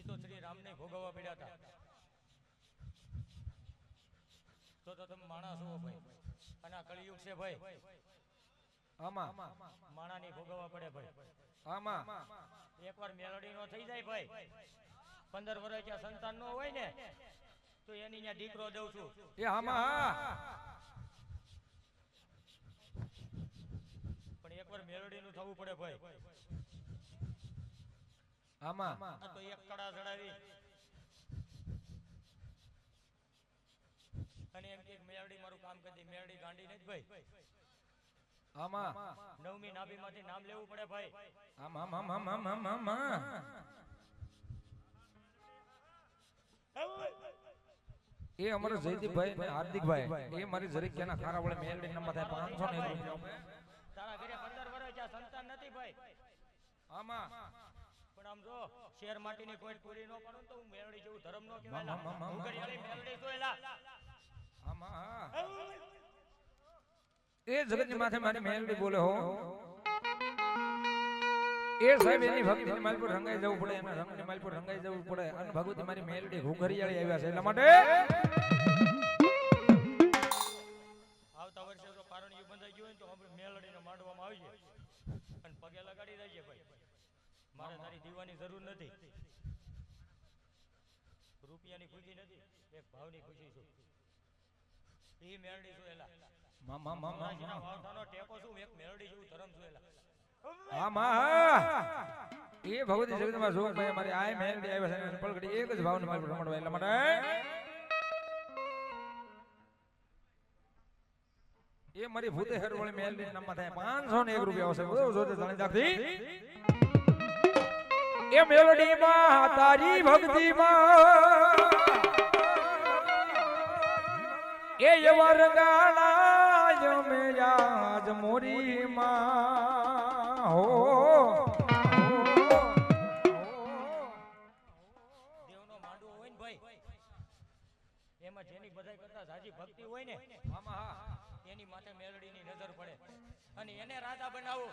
એ તો શ્રી રામને ભોગવવા પડ્યા હતા. તો તો તમે માણસ હો ભાઈ. અને આ કળિયુગ છે ભાઈ. આમાં. માણાની ભોગવવા પડે ભાઈ. આમાં. એકવાર મેલડી નો થઈ જાય ભાઈ. પંદર વર્ષ જ્યાં સંતાન નો હોય ને તો એની ત્યાં દીકરો દઉં છું. એ આમાં પણ એકવાર મેલડી નું થવું પડે ભાઈ. આમાં. આ તો એક કડા ચડાવી. અને એમ કે મેળડી મારું કામ કરી મેળડી ગાંડી નથી ભાઈ. આમાં. નવમી નાભીમાંથી નામ લેવું પડે ભાઈ. આમ આમ આમ આમ આમ આમ આમ એ અમારો જયદીપભાઈ હાર્દિકભાઈ એ મારી જરીક કેના ખારા વડે મેલડી નંબર થાય 500 ને તારા ઘરે 15 વર્ષ સંતાન નથી ભાઈ. આમાં. પણ આમ જો શેર માટીની કોઈ પૂરી ન પાડું તો હું મેલડી જેવું ધર્મ નો કહેવાય. હું ઘડિયાળી મેળડી તો એલા આમાં એ જગતની માથે મારી મેલડી બોલે હો. એ સાહેબ એની ભક્તિની માલ પર રંગાઈ જવું પડે એના રંગની માલ પર રંગાઈ જવું પડે. અને ભગવતી મારી મેલડી ઘુઘરિયાળી આવ્યા છે. એટલા માટે? આવતા વર્ષે જો પારણિયું બંધાઈ ગયું હોય તો આપણે મેલડીને માંડવામાં આવી જાય. અને પગે લગાડી દઈએ ભાઈ. મારે તારી દીવાની જરૂર નથી. રૂપિયાની ખુશી નથી એક ભાવની ખુશી છું. એ મેળડી છું એલા. મામા મામા મા મા વાવઠાનો ટેકો છું એક મેળડી છું ધરમ છું એલા. એ ભગવતી જગતમાં જોગ ભાઈ મારી આય મેલડી આવ્યા છે અને પલકડી એક જ ભાવને મારી રમણવા એટલા માટે. એ મારી ભૂતે હરવળી મેલડી નામમાં થાય. પાંચસો ને એક રૂપિયા આવશે. બહુ જોતે જાણી રાખતી એ મેલડીમાં તારી ભક્તિમાં. એ એવા રંગાણા જમે આજ મોરીમાં. હો અને એને રાજા બનાવો.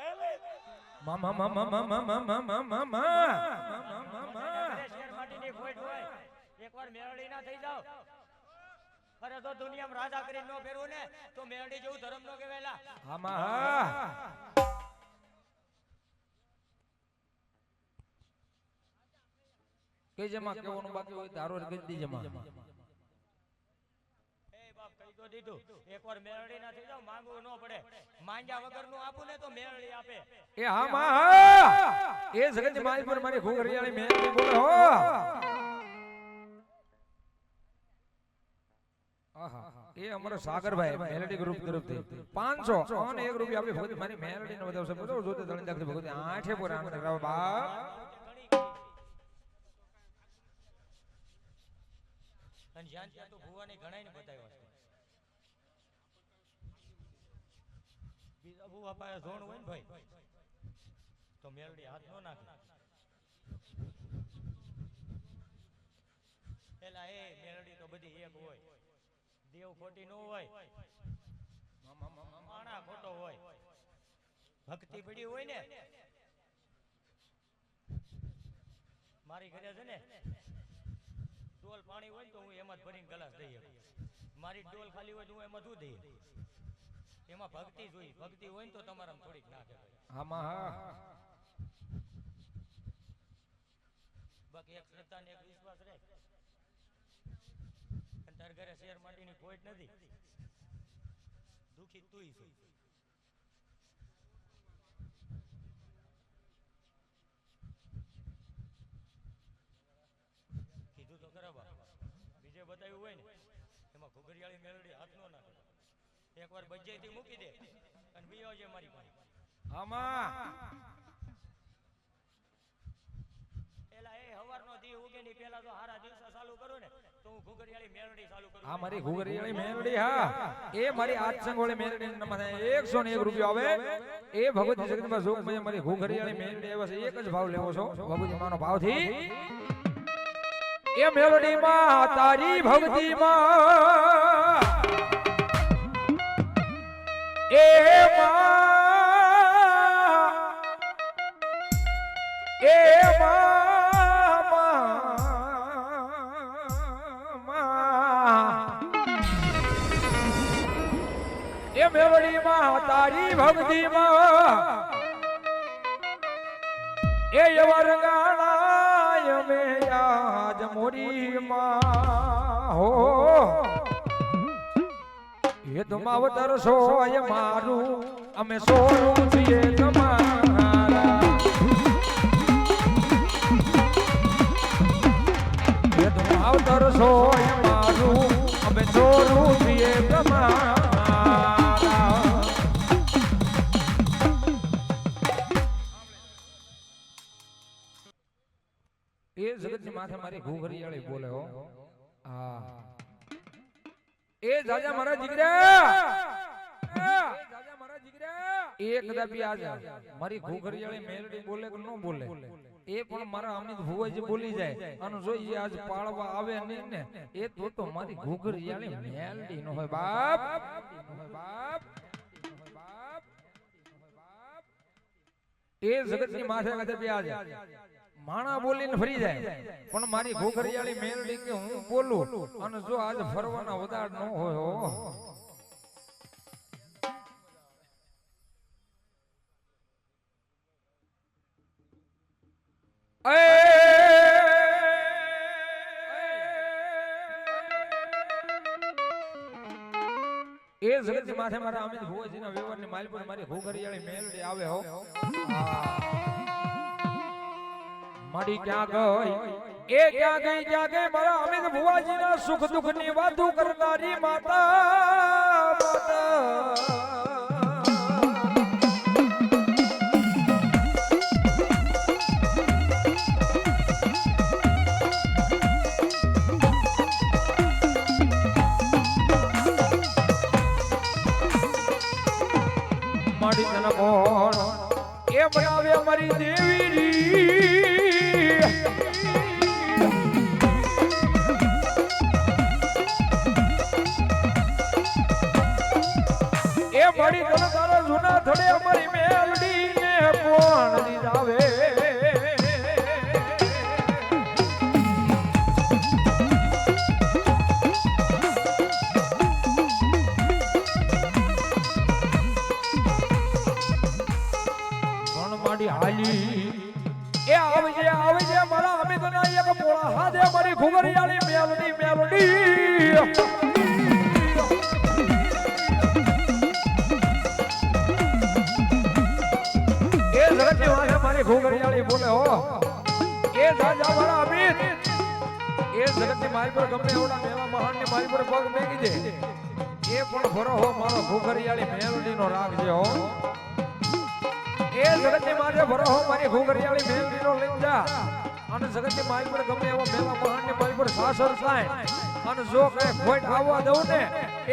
મામા મામા મામા મામા મામા મામા ઘરે ખોટ હોય એકવાર મેલડી ના થઈ જાવ અરે તો દુનિયામાં રાજા કરી નો ફેરવું ને તો મેલડી જેવું ધર્મ નો કહેવાયલા. આમાં હા કે જેમાં કેવાનું બાકી હોય તારો જ કહી દીધું. એકવાર મેળડી ના થઈ જાવ માંગવું ન પડે. માંગ્યા વગરનું આપું ને તો મેળડી આપે. એ હા માં એ જગત માલ પર મારી ઘુઘરિયાળી મેળડી બોલે હો. એ અમારો સાગરભાઈ મેલડી ગ્રુપ તરફથી. 500 અને એક રૂપિયા આપી ભગત મારી મેલડી નો વધાવશે બધો જોતે ધણી દાખલી ભગત આઠે પર આમ રાવ બાપ. અને જ્યાં ત્યાં તો ભુવાની ઘણાય ને બતાવ્યા છે. ભુવા પાસે ધોણ હોય ને ભાઈ, તો મેલડી હાથ નો નાખે. એલા એ મેલડી તો બધી એક હોય. દેવ ખોટી નો હોય. માણા ખોટો હોય. ભક્તિ પડી હોય ને. મારી ઘરે છે ને, ડોલ પાણી હોય તો હું એમાં જ ભરીને ગલાસ દઈએ મારી ડોલ ખાલી હોય તો હું એમાં શું દઈ શકું? એમાં ભક્તિ જોઈ ભક્તિ હોય ને તો તમારામાં થોડીક આમાં હા. બાકી એક શ્રદ્ધા ને એક વિશ્વાસ રહે. અને તાર ઘરે શેર માટીની ખોટ નથી. દુખી તુંય છું કીધું તો ખરાબ બીજે બતાવ્યું હોય ને એમાં ઘુઘરિયાળી મેળડી હાથ નો એકવાર બજ્જાઈથી મૂકી દે અને બીજો આવજે મારી પાસે. આમાં. પેલા એ હવારનો દી ઉગે ની પેલા તો હારા દિવસો ચાલુ કરું ને તો હું ઘુઘરિયાળી મેલડી ચાલુ કરું. આ મારી ઘુઘરિયાળી મેલડી હા. એ મારી આઠસંગોળી મેલડી નંબર થાય 101 રૂપિયો આવે. એ ભગવતી જગતમાં જોગ મારી ઘુઘરિયાળી મેલડી આવે છે. એક જ ભાવ લેવો છો. ભગવતી માનો ભાવથી. એ મેલડીમાં તારી ભક્તિ ए माँ ए એ મેવડી માં તારી ભક્તિ માં એ વરગાણા મે આજ મોરી માં હો એ તો માવતર સોય મારું. અમે સોનું છીએ તમારા. એ તો માવતર સોય મારું. અમે સોનું છીએ તમારા. એ જગતની માથે મારી ઘૂઘરિયાળી બોલે હો. હા એ જાજા મારા જીગરા. એ કદાપી આજ મારી ઘોઘરિયાળી મેલડી બોલે કે ન બોલે. એ પણ મારા અમિત ભુવાજી બોલી જાય. અને જોઈએ આજ પાળવા આવે નહીં ને એ તો તો મારી ઘોઘરિયાળી મેલડી નો હોય બાપ. બાપ એ જગતની માથે કદાપી આજ માણા બોલીને ફરી જાય. પણ મારી ઘોઘરિયાળી મેલડી કે હું બોલું? અને જો આજ ફરવાના વધાર ન હોય. એ! જગત માથે મારા અમિત ભુવાજીના વ્યવહારની માલ પર મારી ઘોઘરિયાળી મેલડી આવે હો. મારી ક્યાં ગઈ? એ ક્યાં ગઈ? ક્યાં ગઈ? મારા અમિત ભુવાજીના સુખ દુઃખની વાતો કરનારી માતા. મારી તને કોણ એ બનાવે મારી દેવી? થડે અમારી મેલડી ઘુઘરિયાળી બોલે હો. એ રાજા વાળા અમિત, એ ઝડપથી મારી પર ગમે એવડા મેવા મહાનની મારી પર પગ મેકી દે. એ પણ ભરો હો મારો ઘુઘરિયાળી મેલડી નો છે હો. એ જગતની માથે ભરો હો મારી ઘુઘરિયાળી મેલડી નો લઈ જા અને જગતની મારી પર ગમે એવો મેલા મહાનની મારી પર સાસર થાય. અને જો કઈ ખોટ આવવા દઉં ને,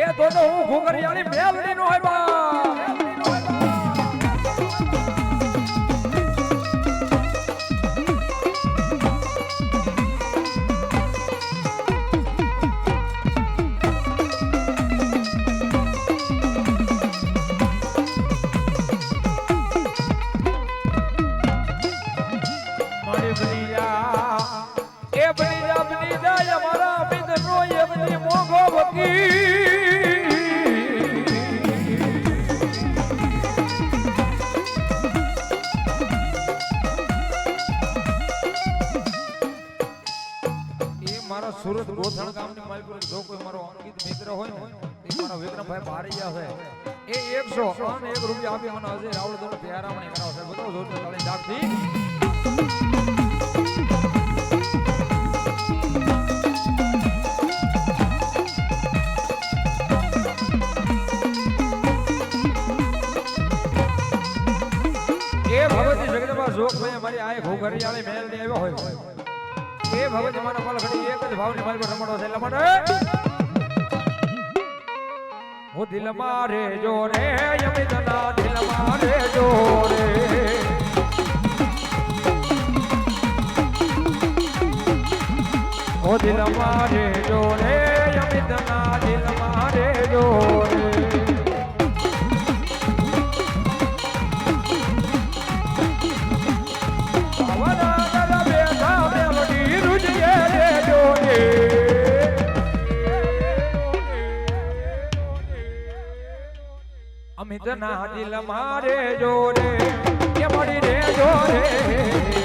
એ તો હું ઘુઘરિયાળી મેલડી નો હોય બા. સુરત ગોથણ ગામની મારી પર જો કોઈ મારો અંકિત મિત્ર હોય ને, એ મારો વિક્રમભાઈ બારૈયા છે. એ એકસો અને એક રૂપિયા આપી મને અજય રાવળ દોડ પ્યારામણી કરાવશે. બધો જોરદાર તાળી ભગવતી જગદંબા જોગભાઈ અમારી આ ઘોઘરિયાળી ને આવ્યો હોય. એ ભગવતી માનો પલ ઘડી એક જ ભાવની મારી પર રમણો છે એટલે માટે ઓ દિલ મારે જો રે યમિતના દિલ મારે જો રે. ઓ દિલ મારે જો રે યમિતના દિલ મારે જો રે. અમિત ના દિલ મારે જોરે એ મળી રે જોરે.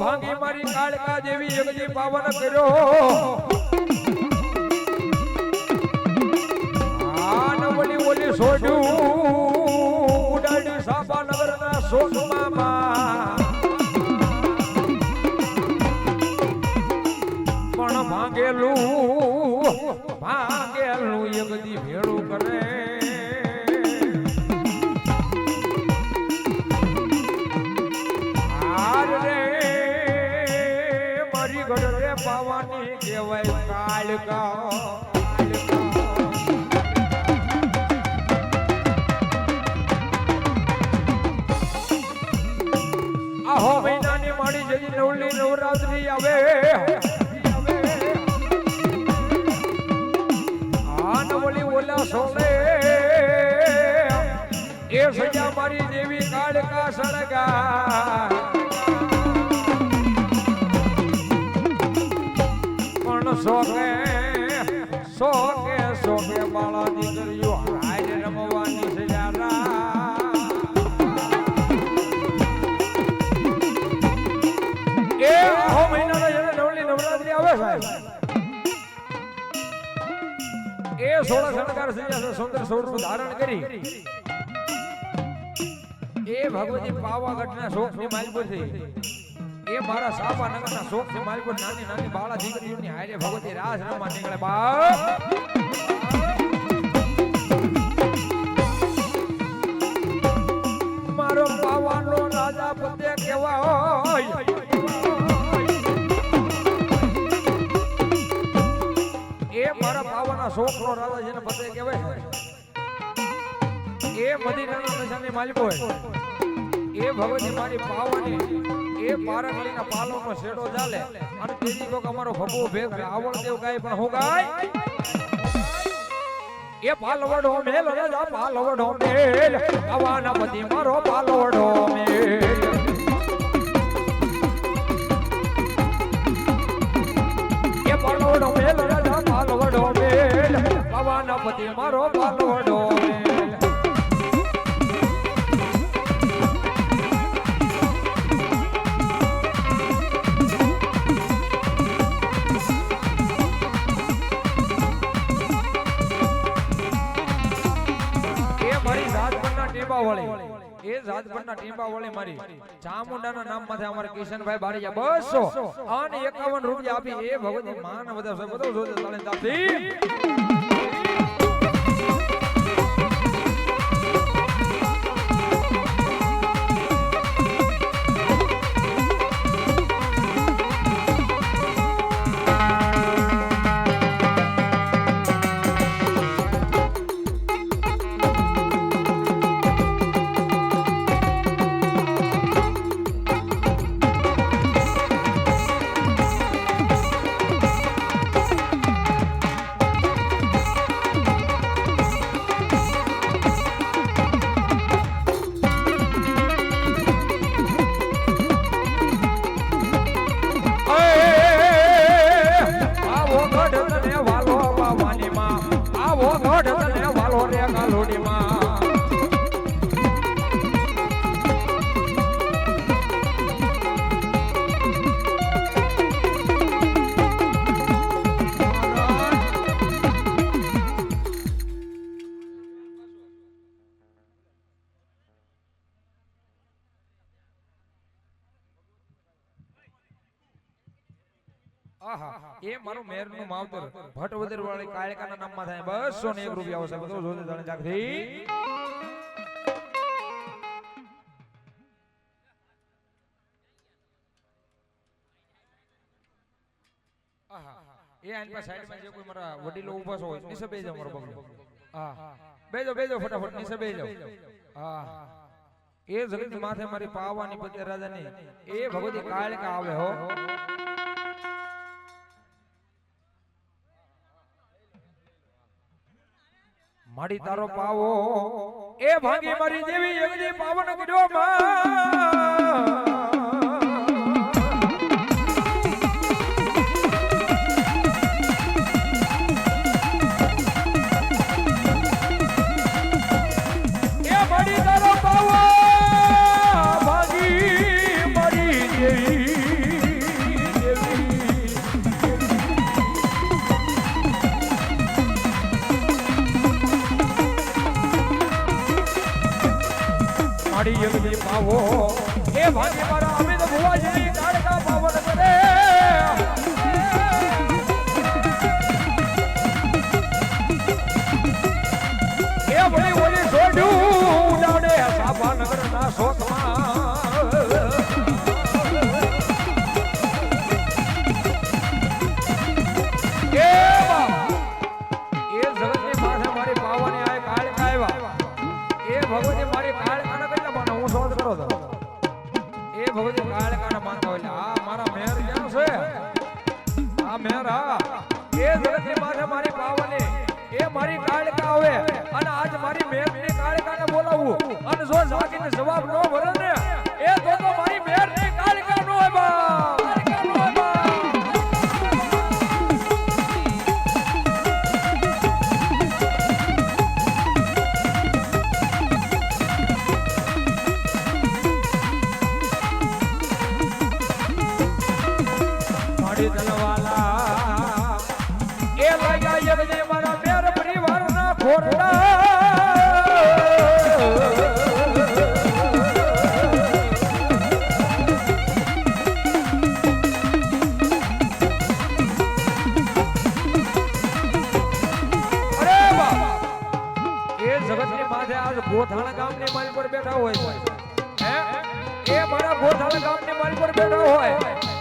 ભાંગી મારી કાળકા જેવી એકજી પાવન કર્યો. ઓલી ઓલી સોડ્યું ઉડાડી સાપા નગરના સોનમાં પણ ભાંગેલું ભાંગેલું એ બધી ભેળું કરે. રે પાવાની કહેવાય કાળકા. આહો મહિનાની માડી જજી નવલી નવરાત્રી આવે. આ નવલી ઓલા સોલે એ સજા મારી દેવી કાળકા સળગા. સોકે સોકે સોકે બાળા દીકરીઓ હારે રમવાની સજારા એ આહો મહિનાના જ્યારે નવલી નવરાત્રી આવે સાહેબ. એ સોળા શણગાર સજ્યા છે, સુંદર સ્વરૂપ ધારણ કરી. એ ભગવતી પાવાગઢના શોખની માલપુરથી એ મારા સાપા નગરના મારી કોઈ નાની નાની બાળા દીકરીઓની હારે ભગવતી રાસ રમવા નીકળે, બાપ. મારો પાવાનો રાજા પતે કેવા હોય. એ મારા પાવાના શોખનો રાજા જેને પતે કહેવાય. એ મદીનાના નશાની માલિક હોય. એ ભગવતી મારી પાવાની એ પારંગલીના પાલોનો શેડો ચાલે. અને તેજી કોક અમારો ભગવો ભેગ આવડ દેવ ગાય પણ એ પાલવડો મેલ રાજા પાલવડો મેલ. આવાના પતિ મારો પાલવડો મેલ. એ પાલવડો મેલ રાજા પાલવડો મેલ. આવાના પતિ મારો પાલવડો એ વળી મારી ચામુંડાના નામમાંથી અમારે કિશનભાઈ બારીયા બસો અને એકાવન રૂપિયા આપી એ ભગવતી માન બધા બધો તાળી આહા એ મારું મેરનું માવતર. ભટવદર વાળી કાયકાના નામમાં થાય. બસો ને એક રૂપિયા આવશે. બધું જોજે જાણે જાગથી આહા. એ આની પાસે સાઈડમાં જે કોઈ મારા વડીલો ઊભા હોય નીચે બેસી જાઓ મારો બગલો હા બેજો બેજો ફટાફટ નીચે બેસી જાઓ. હા એ જગત માથે મારી પાવાની રાજા રાજાની એ ભગવતી કાળકા આવે હો. માડી તારો પાવો. એ ભાંગી મારી દેવી યજ્ઞ પાવન કર્યો માં માડી યજ્ઞ પાવો. એ ભાગે મારા અમિત ભુવાજી કાળકા પાવન કરે. એ વળી વળી છોડ્યું ઉડાડે સાભાનગર ના શોકમાં એ મારી ભગવતી મારી કાળકાના ભગવતી કાળે માનતા હોય એટલે. આ મારા મેર ક્યાં છે? આ મેર, હા. એ જગતની માથે મારી પાવાની એ મારી કાળકા આવે. અને આજ મારી મેરની કાળકાને બોલાવું. અને જો જાગીને જવાબ ન ભરે ને માડી એ લાગ્યા યજ્ઞ મારા મેર પરિવારના ખોરડા ગોથાણા ગામની મારી પર બેઠા હોય એ મારા ગોથાણા ગામની મારી પર બેઠા હોય.